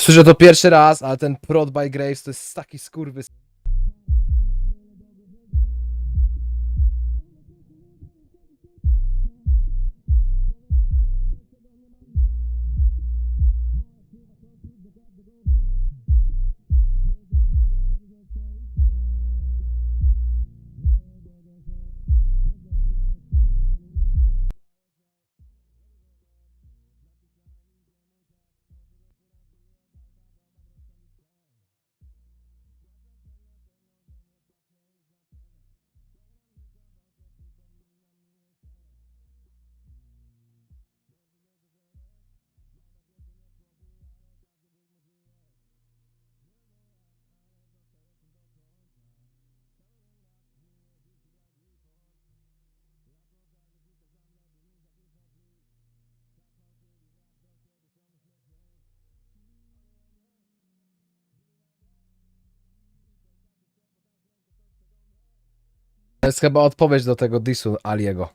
Słyszę to pierwszy raz, ale ten Prod by Graves to jest taki skurwy. To jest chyba odpowiedź do tego disu Aliego.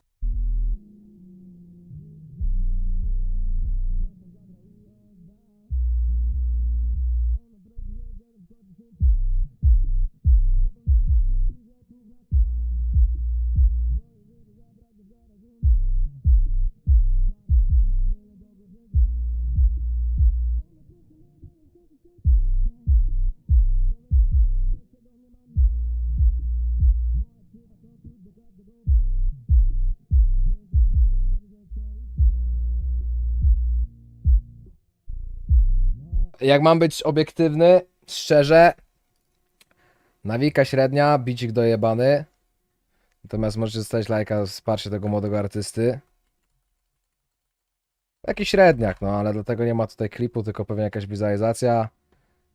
Jak mam być obiektywny, szczerze, nawika średnia, bicik dojebany. Natomiast możecie zostawić lajka, wsparcie tego młodego artysty. Taki średniak, no ale dlatego nie ma tutaj klipu, tylko pewnie jakaś wizualizacja.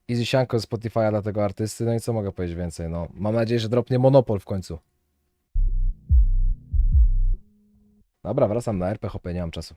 Easy sianko z Spotify'a dla tego artysty, no i co mogę powiedzieć więcej, no. Mam nadzieję, że dropnie Monopol w końcu. Dobra, wracam na RP, hopie, nie mam czasu.